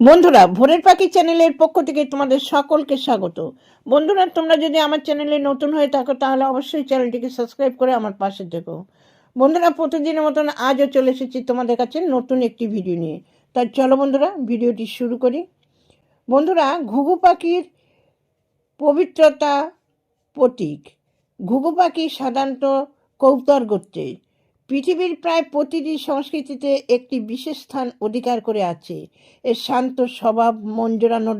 বন্ধুরা, ভোরের পাখি চ্যানেলের পক্ষ থেকে তোমাদের সকলকে স্বাগত। বন্ধুরা, তোমরা যদি আমার চ্যানেলে নতুন হয়ে থাকো, তাহলে অবশ্যই চ্যানেলটিকে সাবস্ক্রাইব করে আমার পাশে থেকো। বন্ধুরা প্রতিদিনের মতন আজও চলে এসেছি তোমাদের কাছে নতুন একটি ভিডিও নিয়ে। তাই চলো বন্ধুরা, ভিডিওটি শুরু করি। বন্ধুরা, ঘুঘু পাখির পবিত্রতা প্রতীক। ঘুঘু পাখি সাধারণত কৌতর গোত্রের পৃথিবীর প্রায় প্রতিটি সংস্কৃতিতে একটি বিশেষ স্থান অধিকার করে আছে। এর শান্ত স্বভাব, মন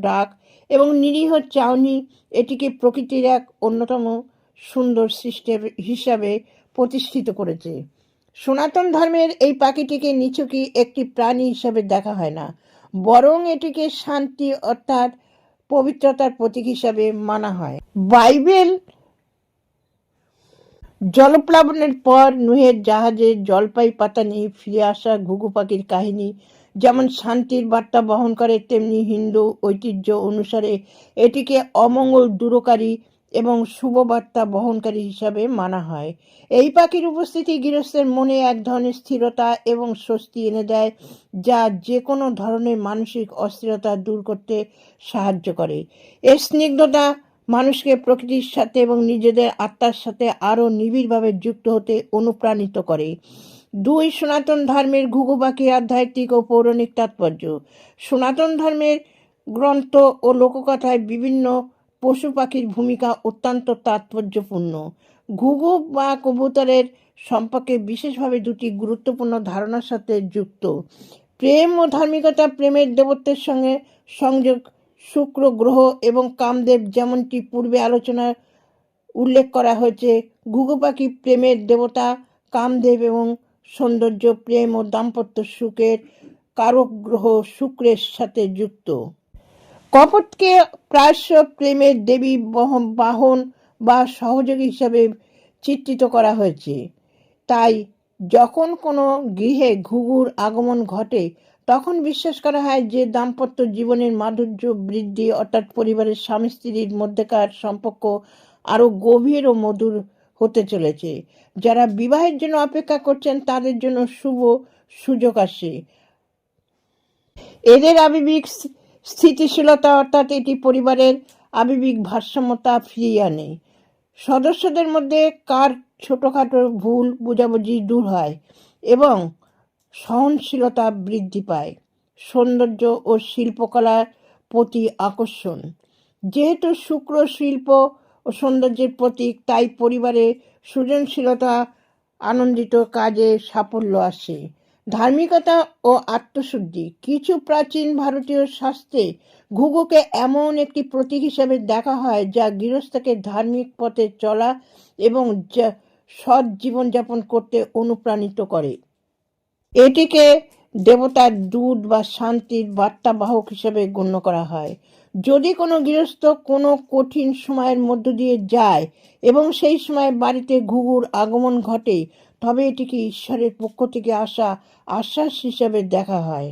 ডাক এবং নিরীহ চাউনি এটিকে প্রকৃতির এক অন্যতম সুন্দর সিস্টেম হিসাবে প্রতিষ্ঠিত করেছে। সনাতন ধর্মের এই পাখিটিকে নিচুকি একটি প্রাণী হিসাবে দেখা হয় না। বরং এটিকে শান্তি অর্থাৎ পবিত্রতার প্রতীক হিসাবে মানা হয়। বাইবেল জলপ্লাবনের পর নুহের জাহাজে জলপাই পাতা নিয়ে ফিরে আসা ঘুঘু পাখির কাহিনী, যেমন শান্তির বার্তা বহন করে, তেমনি হিন্দু ঐতিহ্য অনুসারে এটিকে অমঙ্গল দূরকারী এবং শুভ বার্তা বহনকারী হিসাবে মানা হয়। এই পাখির উপস্থিতি গৃহস্থের মনে এক ধরনের স্থিরতা এবং স্বস্তি এনে দেয়, যা যে কোনো ধরনের মানসিক অস্থিরতা দূর করতে সাহায্য করে। এর স্নিগ্ধতা মানুষকে প্রকৃতির সাথে এবং নিজেদের আত্মার সাথে আরও নিবিড়ভাবে যুক্ত হতে অনুপ্রাণিত করে। দুই, সনাতন ধর্মের ঘুঘু পাখি আধ্যাত্মিক ও পৌরাণিক তাৎপর্য। সনাতন ধর্মের গ্রন্থ ও লোককথায় বিভিন্ন পশু পাখির ভূমিকা অত্যন্ত তাৎপর্যপূর্ণ। ঘুঘু বা কবুতরের সম্পর্কে বিশেষভাবে দুটি গুরুত্বপূর্ণ ধারণার সাথে যুক্ত। প্রেম ও ধার্মিকতা প্রেমের দেবত্বের সঙ্গে সংযোগ শুক্র গ্রহ এবং কামদেব যেমনটি পূর্বে আলোচনায় উল্লেখ করা হয়েছে ঘুঘু পাখি প্রেমের দেবতা কামদেব এবং সৌন্দর্য, প্রেম ও দাম্পত্য সুখের কারক গ্রহ শুক্রের সাথে যুক্ত। কপটকে প্রায়শ প্রেমের দেবী বহ- বাহন বা সহযোগী হিসাবে চিত্রিত করা হয়েছে। তাই যখন কোনো গৃহে ঘুঘুর আগমন ঘটে তখন বিশ্বাস করা হয় যে দাম্পত্য জীবনের মাধুর্য বৃদ্ধি অর্থাৎ পরিবারের স্বামী স্ত্রীর মধ্যেকার সম্পর্ক আরও গভীর ও মধুর হতে চলেছে। যারা বিবাহের জন্য অপেক্ষা করছেন, তাদের জন্য শুভ সুযোগ আসে। এদের আবেগিক স্থি- স্থিতিশীলতা অর্থাৎ এটি পরিবারের আবেগিক ভারসাম্যতা ফিরিয়ে আনে। সদস্যদের মধ্যে কার ছোটোখাটো ভুল, বোঝাবুঝি দূর হয় এবং সহনশীলতা বৃদ্ধি পায়। সৌন্দর্য ও শিল্পকলার প্রতি আকর্ষণ। যেহেতু শুক্র শিল্প ও সৌন্দর্যের প্রতীক, তাই পরিবারে সৃজনশীলতা আনন্দিত কাজে সাফল্য আসে। ধার্মিকতা ও আত্মশুদ্ধি, কিছু প্রাচীন ভারতীয় শাস্ত্রে ঘুঘুকে এমন একটি প্রতীক হিসেবে দেখা হয়, যা গৃহস্থকে ধার্মিক পথে চলা এবং সৎ জীবনযাপন করতে অনুপ্রাণিত করে। এটিকে দেবতার দুধ বা শান্তির বার্তাবাহক হিসেবে গণ্য করা হয়। যদি কোনো গৃহস্থ কোনো কঠিন সময়ের মধ্য দিয়ে যায় এবং সেই সময় বাড়িতে ঘুঘুর আগমন ঘটে, তবে এটিকে ঈশ্বরের পক্ষ থেকে আসা আশ্বাস হিসেবে দেখা হয়।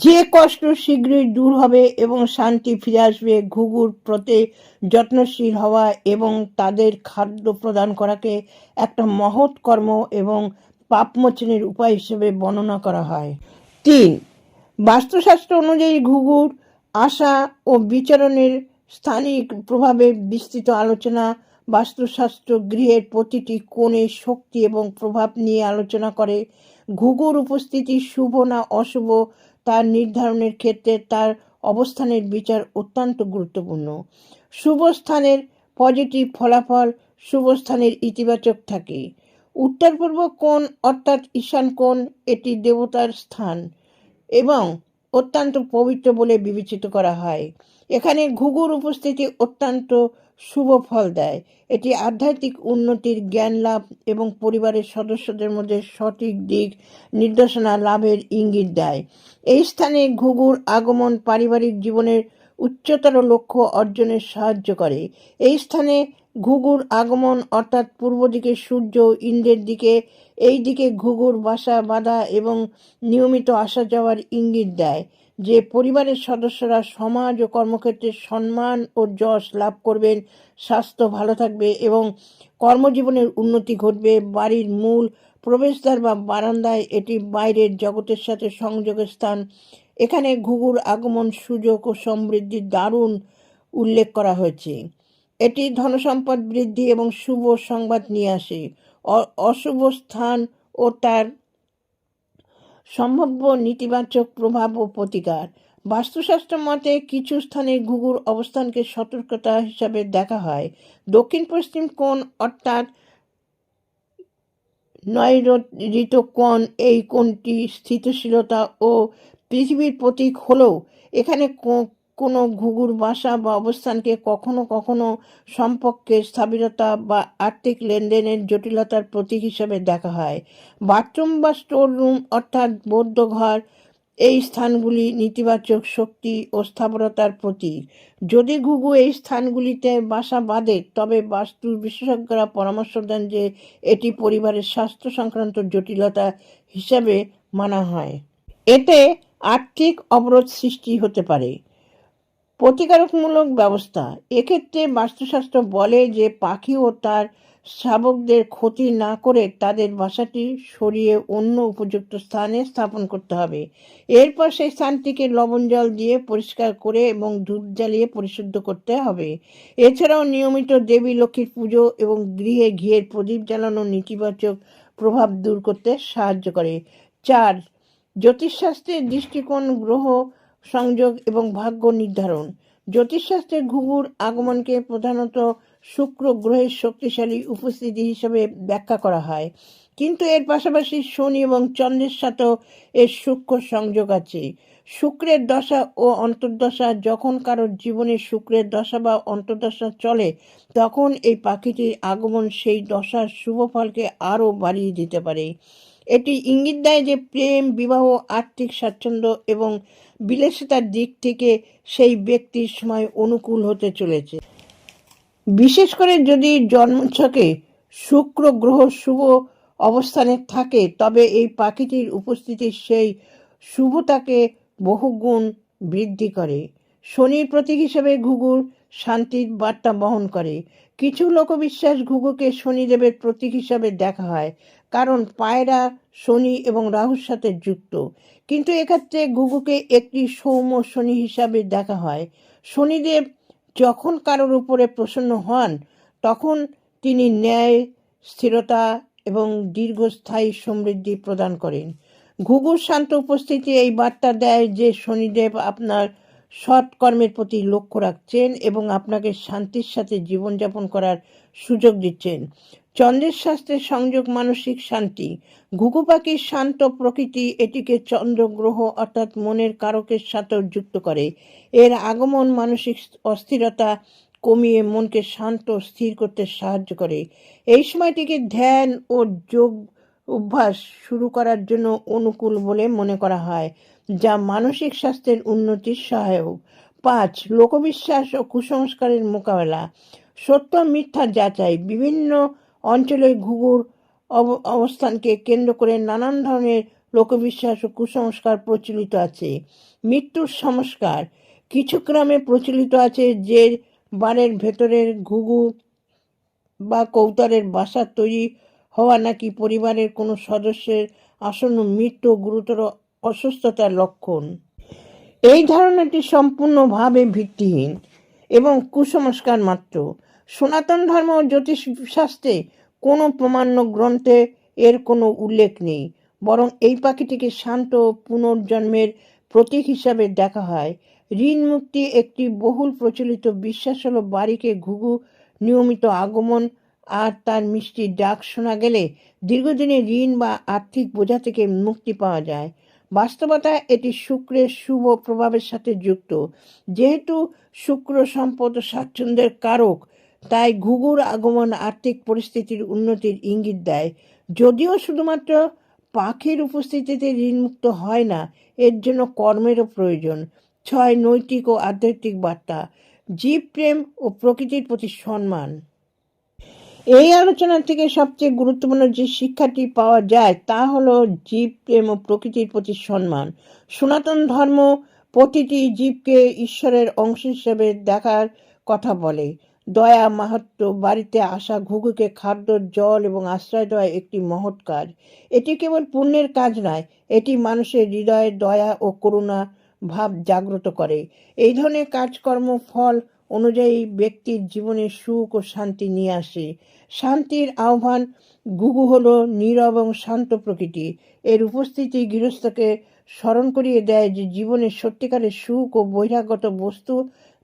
যে কষ্ট শীঘ্রই দূর হবে এবং শান্তি ফিরে আসবে, ঘুঘুর প্রতি যত্নশীল হওয়া এবং তাদের খাদ্য প্রদান করাকে একটা মহৎ কর্ম এবং পাপমোচনের উপায় হিসেবে বর্ণনা করা হয়। তিন, বাস্তুশাস্ত্র অনুযায়ী ঘুঘুর, আশা ও বিচরণের স্থানিক প্রভাবে বিস্তৃত আলোচনা, বাস্তুশাস্ত্র গৃহের প্রতিটি কোণে শক্তি এবং প্রভাব নিয়ে আলোচনা করে। ঘুঘুর উপস্থিতি শুভ না অশুভ, তার নির্ধারণের ক্ষেত্রে তার অবস্থানের বিচার অত্যন্ত গুরুত্বপূর্ণ। শুভ স্থানের পজিটিভ ফলাফল শুভ স্থানের ইতিবাচক থাকে। উত্তর পূর্ব কোণ অর্থাৎ ঈশান কোণ, এটি দেবতার স্থান এবং অত্যন্ত পবিত্র বলে বিবেচিত করা হয়। এখানে ঘুঘুর উপস্থিতি অত্যন্ত শুভ ফল দেয়। এটি আধ্যাত্মিক উন্নতির জ্ঞান লাভ এবং পরিবারের সদস্যদের মধ্যে সঠিক দিক নির্দেশনা লাভের ইঙ্গিত দেয়। এই স্থানে ঘুঘুর আগমন পারিবারিক জীবনের উচ্চতর লক্ষ্য অর্জনে সাহায্য করে। এই স্থানে ঘুঘুর আগমন অর্থাৎ পূর্ব দিকে সূর্য, ইন্দ্রের দিকে, এই দিকে ঘুঘুর বাসা বাঁধা এবং নিয়মিত আসা যাওয়ার ইঙ্গিত দেয় যে পরিবারের সদস্যরা সমাজ ও কর্মক্ষেত্রে সম্মান ও যশ লাভ করবেন, স্বাস্থ্য ভালো থাকবে এবং কর্মজীবনের উন্নতি ঘটবে। বাড়ির মূল প্রবেশদ্বার বা বারান্দায় এটি বাইরের জগতের সাথে সংযোগের স্থান। এখানে ঘুঘুর আগমন, সুযোগ ও সমৃদ্ধির দারুণ উল্লেখ করা হয়েছে। এটি ধনসম্পদ বৃদ্ধি এবং শুভ সংবাদ নিয়ে আসে। অশুভ স্থান ও তার সম্ভাব্য নেতিবাচক প্রভাব ও প্রতিকার। বাস্তুশাস্ত্র মতে, কিছু স্থানে ঘুঘুর অবস্থানকে সতর্কতা হিসাবে দেখা হয়। দক্ষিণ পশ্চিম কোণ অর্থাৎ নৈಋত কোণ, এই কোণটি স্থিতিশীলতা ও পৃথিবীর প্রতীক হলেও এখানে কোনো ঘুঘুর বাসা বা অবস্থানকে কখনো কখনো সম্পর্কের স্থবিরতা বা আর্থিক লেনদেনের জটিলতার প্রতীক হিসেবে দেখা হয়। বাথরুম বা স্টোর রুম অর্থাৎ বৌদ্ধ ঘর, এই স্থানগুলি নেতিবাচক শক্তি ও স্থাবরতার প্রতীক। যদি ঘুঘু এই স্থানগুলিতে বাসা বাঁধে, তবে বাস্তু বিশেষজ্ঞরা পরামর্শ দেন যে এটি পরিবারের স্বাস্থ্য সংক্রান্ত জটিলতা হিসাবে মানা হয়। এতে আর্থিক অবরোধ সৃষ্টি হতে পারে। প্রতিকারকমূলক ব্যবস্থা। এক্ষেত্রে বাস্তুশাস্ত্র বলে যে পাখি ও তার শাবকদের ক্ষতি না করে তাদের বাসাটি সরিয়ে অন্য উপযুক্ত স্থানে স্থাপন করতে হবে। এরপর সেই স্থানটিকে লবণ জল দিয়ে পরিষ্কার করে এবং ধূপ জ্বালিয়ে পরিশুদ্ধ করতে হবে। এছাড়াও নিয়মিত দেবী লক্ষ্মীর পুজো এবং গৃহে ঘিয়ের প্রদীপ জ্বালানো নেতিবাচক প্রভাব দূর করতে সাহায্য করে। চার জ্যোতিষশাস্ত্রের দৃষ্টিকোণ, গ্রহ, সংযোগ এবং ভাগ্য নির্ধারণ। জ্যোতিষশাস্ত্রে ঘুঘুর আগমনকে প্রধানত শুক্র গ্রহের শক্তিশালী উপস্থিতি হিসেবে ব্যাখ্যা করা হয়। কিন্তু এর পাশাপাশি শনি এবং চন্দ্রের সাথেও এর সূক্ষ্ম সংযোগ আছে। শুক্রের দশা ও অন্তর্দশা যখন কারোর জীবনে শুক্রের দশা বা অন্তর্দশা চলে, তখন এই পাখিটির আগমন সেই দশার শুভ ফলকে আরও বাড়িয়ে দিতে পারে। এটি ইঙ্গিত দেয় যে প্রেম, বিবাহ, আর্থিক স্বাচ্ছন্দ্য এবং বিলাসিতার দিক থেকে সেই ব্যক্তির সময় অনুকূল হতে চলেছে। বিশেষ করে যদি জন্মছকে শুক্র গ্রহ শুভ অবস্থানে থাকে, তবে এই পাখিটির উপস্থিতি সেই শুভতাকে বহুগুণ বৃদ্ধি করে। শনির প্রতীক হিসেবে ঘুঘুর শান্তির বার্তা বহন করে। কিছু লোকবিশ্বাস ঘুঘুকে শনিদেবের প্রতীক হিসাবে দেখা হয়। কারণ পায়রা, শনি এবং রাহুর সাথে যুক্ত। কিন্তু এক্ষেত্রে ঘুঘুকে একটি সৌম্য শনি হিসাবে দেখা হয়। শনিদেব যখন কারোর উপরে প্রসন্ন হন, তখন তিনি ন্যায়, স্থিরতা এবং দীর্ঘস্থায়ী সমৃদ্ধি প্রদান করেন। ঘুঘুর শান্ত উপস্থিতি এই বার্তা দেয় যে শনিদেব আপনার সৎকর্মের প্রতি লক্ষ্য রাখছেন এবং আপনাকে শান্তির সাথে জীবনযাপন করার সুযোগ দিচ্ছেন। চন্দ্রের শাস্ত্রের সংযোগ মানসিক শান্তি। ঘুঘু পাখির শান্ত প্রকৃতি এটিকে চন্দ্র গ্রহ অর্থাৎ মনের কারকের সাথেও যুক্ত করে। এর আগমন মানসিক অস্থিরতা কমিয়ে মনকে শান্ত স্থির করতে সাহায্য করে। এই সময়টিকে ধ্যান ও যোগ অভ্যাস শুরু করার জন্য অনুকূল বলে মনে করা হয়। যা মানসিক স্বাস্থ্যের উন্নতির সহায়ক। পাঁচ, লোকবিশ্বাস ও কুসংস্কারের মোকাবেলা। সত্য মিথ্যা যাচাই। বিভিন্ন অঞ্চলে ঘুঘুর অব- অবস্থানকে কেন্দ্র করে নানান ধরনের লোকবিশ্বাস ও কুসংস্কার প্রচলিত আছে। মৃত্যুর সংস্কার। কিছু গ্রামে প্রচলিত আছে যে বাড়ির ভেতরের ঘুঘু বা কৌতারের বাসা তৈরি হওয়া নাকি পরিবারের কোনো সদস্যের আসন্ন মৃত্যু গুরুতর অসুস্থতার লক্ষণ। এই ধারণাটি সম্পূর্ণভাবে ভিত্তিহীন এবং কুসংস্কার মাত্র। সনাতন ধর্ম ও জ্যোতিষ শাস্ত্রে কোনো প্রমাণ্য গ্রন্থে এর কোনো উল্লেখ নেই, বরং এই পাখিটিকে শান্ত পুনর্জন্মের প্রতীক হিসাবে দেখা হয়। ঋণ মুক্তি একটি বহুল প্রচলিত বিশ্বাস হলো বাড়িকে ঘুঘু নিয়মিত আগমন আর তার মিষ্টি ডাক শোনা গেলে দীর্ঘদিনে ঋণ বা আর্থিক বোঝা থেকে মুক্তি পাওয়া যায়। বাস্তবতা এটি শুক্রের শুভ প্রভাবের সাথে যুক্ত। যেহেতু শুক্র সম্পদ স্বাচ্ছন্দ্যের কারক, তাই ঘুঘুর আগমন আর্থিক পরিস্থিতির উন্নতির ইঙ্গিত দেয়। যদিও শুধুমাত্র পাখির উপস্থিতিতে ঋণমুক্ত হয় না, এর জন্য কর্মেরও প্রয়োজন। ছয় নৈতিক ও আধ্যাত্মিক বার্তা, জীব, প্রেম ও প্রকৃতির প্রতি সম্মান। এই আলোচনা থেকে সবচেয়ে গুরুত্বপূর্ণ যে শিক্ষাটি পাওয়া যায়, তা হলো জীব প্রেম ও প্রকৃতির প্রতি সম্মান। সনাতন ধর্ম প্রতিটি জীবকে ঈশ্বরের অংশ হিসেবে দেখার কথা বলে। দয়া মাহাত্ম বাড়িতে আসা ঘুঘুকে খাদ্য, জল এবং আশ্রয় দেওয়া একটি মহৎ কাজ। এটি কেবল পুণ্যের কাজ নয়, এটি মানুষের হৃদয়ে দয়া ও করুণা ভাব জাগ্রত করে। এই ধরনের কাজকর্ম ফল অনুযায়ী ব্যক্তির জীবনে সুখ ও শান্তি নিয়ে আসে। শান্তির আহ্বান গুগু হলো নীরব এবং শান্ত প্রকৃতি। এর উপস্থিতি গৃহস্থকে স্মরণ করিয়ে দেয় যে জীবনের সত্যিকারের সুখ ও বহিরাগত বস্তু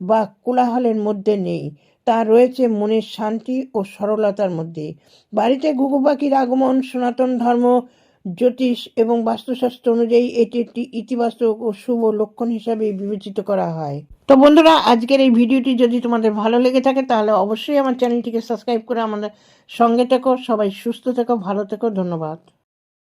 বা কোলাহলের মধ্যে নেই। তা রয়েছে মনের শান্তি ও সরলতার মধ্যে। বাড়িতে ঘুঘু পাখির আগমন, সনাতন ধর্ম, জ্যোতিষ এবং বাস্তুশাস্ত্র অনুযায়ী এটি একটি ইতিবাচক ও শুভ লক্ষণ হিসাবে বিবেচিত করা হয়। তো বন্ধুরা, আজকের এই ভিডিওটি যদি তোমাদের ভালো লেগে থাকে, তাহলে অবশ্যই আমার চ্যানেলটিকে সাবস্ক্রাইব করে আমাদের সঙ্গে থেকো। সবাই সুস্থ থেকো, ভালো থেকো, ধন্যবাদ।